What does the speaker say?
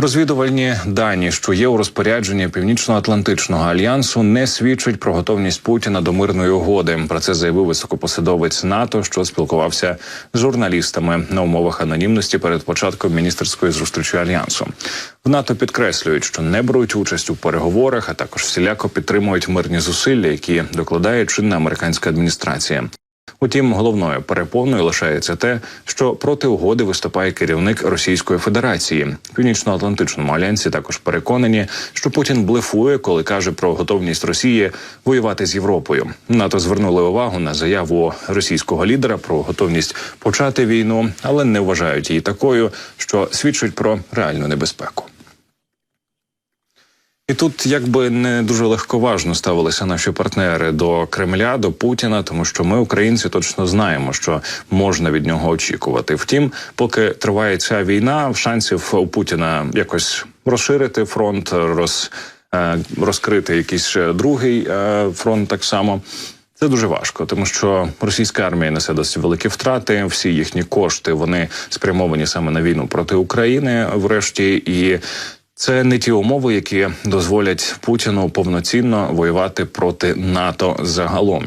Розвідувальні дані, що є у розпорядженні Північно-Атлантичного альянсу, не свідчать про готовність Путіна до мирної угоди. Про це заявив високопосадовець НАТО, що спілкувався з журналістами на умовах анонімності перед початком міністерської зустрічі альянсу. В НАТО підкреслюють, що не беруть участь у переговорах, а також всіляко підтримують мирні зусилля, які докладає чинна американська адміністрація. Утім, головною перепоною лишається те, що проти угоди виступає керівник Російської Федерації. В Північно-Атлантичному альянсі також переконані, що Путін блефує, коли каже про готовність Росії воювати з Європою. НАТО звернули увагу на заяву російського лідера про готовність почати війну, але не вважають її такою, що свідчить про реальну небезпеку. І тут якби не дуже легковажно ставилися наші партнери до Кремля, до Путіна, тому що ми, українці, точно знаємо, що можна від нього очікувати. Втім, поки триває ця війна, шансів у Путіна якось розширити фронт, роз, е, розкрити якийсь другий е, фронт так само. Це дуже важко, тому що російська армія несе досить великі втрати. Всі їхні кошти вони спрямовані саме на війну проти України, врешті, і це не ті умови, які дозволять Путіну повноцінно воювати проти НАТО загалом.